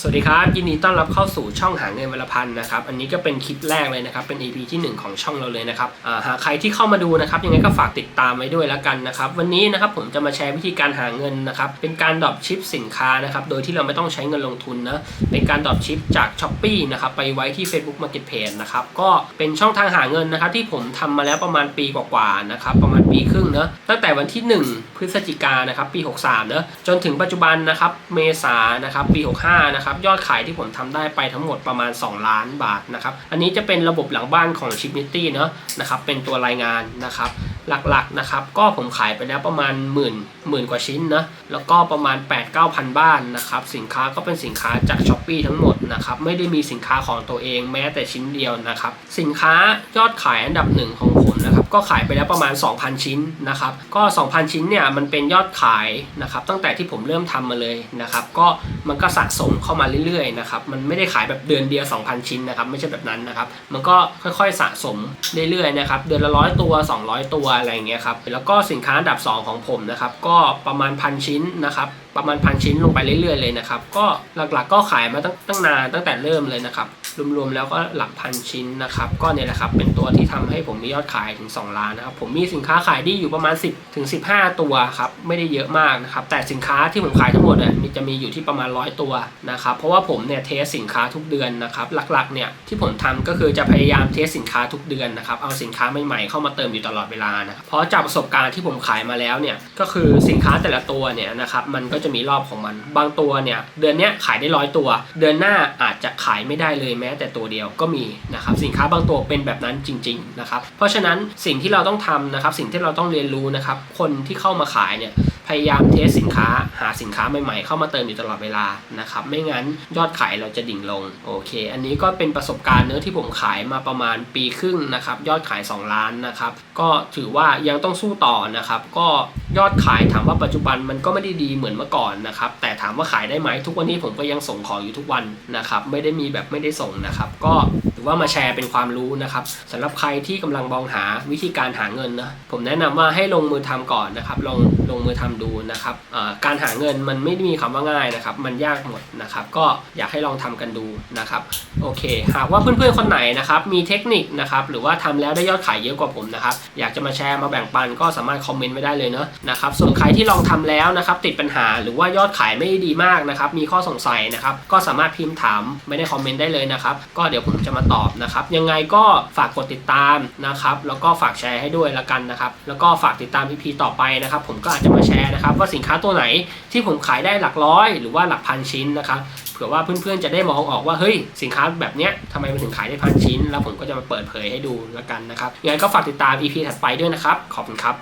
สวัสดีครับยินดีต้อนรับเข้าสู่ช่องหาเงินวัลพันนะครับอันนี้ก็เป็นคลิปแรกเลยนะครับเป็น EP ที่ 1 ของช่องเราเลยนะครับหากใครที่เข้ามาดูนะครับยังไงก็ฝากติดตามไว้ด้วยแล้วกันนะครับวันนี้นะครับผมจะมาแชร์วิธีการหาเงินนะครับเป็นการดรอปชิปสินค้านะครับโดยที่เราไม่ต้องใช้เงินลงทุนนะเป็นการดรอปชิปจาก s h อ p e e นะครับไปไว้ที่ Facebook Marketplace นะครับก็เป็นช่องทางหาเงินนะครับที่ผมทำมาแล้วประมาณปีกว่าๆนะครับประมาณปีครึ่งเนอะตั้งแต่วันที่ 1 พฤศจิกานะครับปี 63นะจนถึงปัจจุบันนะครับเมษานนะครับปี 65นะครับยอดขายที่ผมทำได้ไปทั้งหมดประมาณ 2 ล้านบาทนะครับอันนี้จะเป็นระบบหลังบ้านของ Chipnity เนอะนะครับเป็นตัวรายงานนะครับหลักๆนะครับก็ผมขายไปแล้วประมาณหมื่นหมื่นกว่าชิ้นนะแล้วก็ประมาณ 8 9 0 0 0 บ้านนะครับสินค้าก็เป็นสินค้าจาก s h อ p e e ทั้งหมดนะครับไม่ได้มีสินค้าของตัวเองแม้แต่ชิ้นเดียวนะครับสินค้ายอดขายอันดับหนึ่งของผมนะครับก็ขายไปแล้วประมาณ 2,000 ชิ้นนะครับก็ 2,000 ชิ้นเนี่ยมันเป็นยอดขายนะครับตั้งแต่ที่ผมเริ่มทำมาเลยนะครับก็ มันก็สะสมเข้ามาเรื่อยๆนะครับมันไม่ได้ขายแบบเดือนเดียว 2,000 ชิ้นนะครับไม่ใช่แบบนั้นนะครับมันก็ค่อยๆสะสมเรื่อยๆนะครับเดือนละร้อยตัว 200 ตัวอะไรอย่างเงี้ยครับแล้วก็สินค้าอันดับ 2 ของผมนะครับก็ประมาณพันชิ้นนะครับประมาณพันชิ้นลงไปเรื่อยๆเลยนะครับก็หลักๆก็ขายมาตั้งตั้งนานตั้งแต่เริ่มเลยนะครับรวมๆแล้วก็หลักพันชิ้นนะครับก็เนี่ยแหละครับเป็นตัวที่ทำให้ผมมียอดขายถึง 2 ล้านนะครับผมมีสินค้าขายดีอยู่ประมาณ 10ถึง15 ตัวครับไม่ได้เยอะมากนะครับแต่สินค้าที่ผมขายทั้งหมดเนี่ยจะมีอยู่ที่ประมาณ100ตัวนะครับเพราะว่าผมเนี่ยเทสสินค้าทุกเดือนนะครับหลักๆเนี่ยที่ผมทำก็คือจะพยายามเทสสินค้าทุกเดือนนะครับเอาสินค้าใหม่ๆเข้ามาเติมอยู่ตลอดเวลานะเพราะจากประสบการณ์ที่ผมขายมาแล้วเนี่ยก็คือสินค้าแต่ละตัวเนี่ยนะครับมันก็จะมีรอบของมัน บางตัวเนี่ยเดือนนี้ขายได้ร้อยตัว เดือนหน้าอาจจะขายไม่ได้เลยแม้ แต่ตัวเดียวก็มีนะครับสินค้าบางตัวเป็นแบบนั้นจริงๆนะครับเพราะฉะนั้นสิ่งที่เราต้องทำนะครับสิ่งที่เราต้องเรียนรู้นะครับคนที่เข้ามาขายเนี่ย พยายามเทสสินค้าหาสินค้าใหม่ๆ เข้ามาเติมอยู่ตลอดเวลานะครับไม่งั้นยอดขายเราจะดิ่งลงโอเค อันนี้ก็เป็นประสบการณ์เนื้อที่ผมขายมาประมาณปีครึ่งนะครับยอดขาย 2 ล้านนะครับก็ถือว่ายังต้องสู้ต่อนะครับก็ ยอดขายถามว่าปัจจุบันมันก็ไม่ได้ดีเหมือนเมื่อก่อนนะครับ แต่ถามว่าขายได้ไหมทุกวันนี้ผมก็ยังส่งของอยู่ทุกวันนะครับ ไม่ได้มีแบบไม่ได้ส่งนะครับ ก็ถือว่ามาแชร์เป็นความรู้นะครับสำหรับใครที่กำลังมองหาวิธีการหาเงินนะผมแนะนำว่าให้ลงมือทำก่อนนะครับ ลองลงมือทำดูนะครับการหาเงินมันไม่ได้มีคำว่าง่ายนะครับ มันยากหมดนะครับ ก็อยากให้ลองทำกันดูนะครับโอเค หากว่าเพื่อนๆคนไหนนะครับมีเทคนิคนะครับหรือว่าทำแล้วได้ยอดขายเยอะกว่าผมนะครับอยากจะมาแชร์มาแบ่งปันก็สามารถคอมเมนต์ไว้ได้เลยเนาะนะครับส่วนใครที่ลองทำแล้วนะครับติดปัญหาหรือว่ายอดขายไม่ดีมากนะครับมีข้อสงสัยนะครับก็สามารถพิมพ์ถามไม่ได้คอมเมนต์ได้เลยนะครับก็เดี๋ยวผมจะมาตอบนะครับยังไงก็ฝากกดติดตามนะครับแล้วก็ฝากแชร์ให้ด้วยละกันนะครับแล้วก็ฝากติดตาม EP ต่อไปนะครับผมก็อาจจะมาแชร์นะครับว่าสินค้าตัวไหนที่ผมขายได้หลักร้อย หรือว่าหลักพันชิ้นนะครับเผื่อว่าเพื่อนๆจะได้มองออกว่าเฮ้ยสินค้าแบบเนี้ยทำไมมันถึงขายได้พันชิ้น แล้วผมก็จะมาเปิดเผยให้ดูละกันนะครับยังไงก็ฝากติดตาม EP ถัดไปด้วยนะครับ ขอบคุณครับ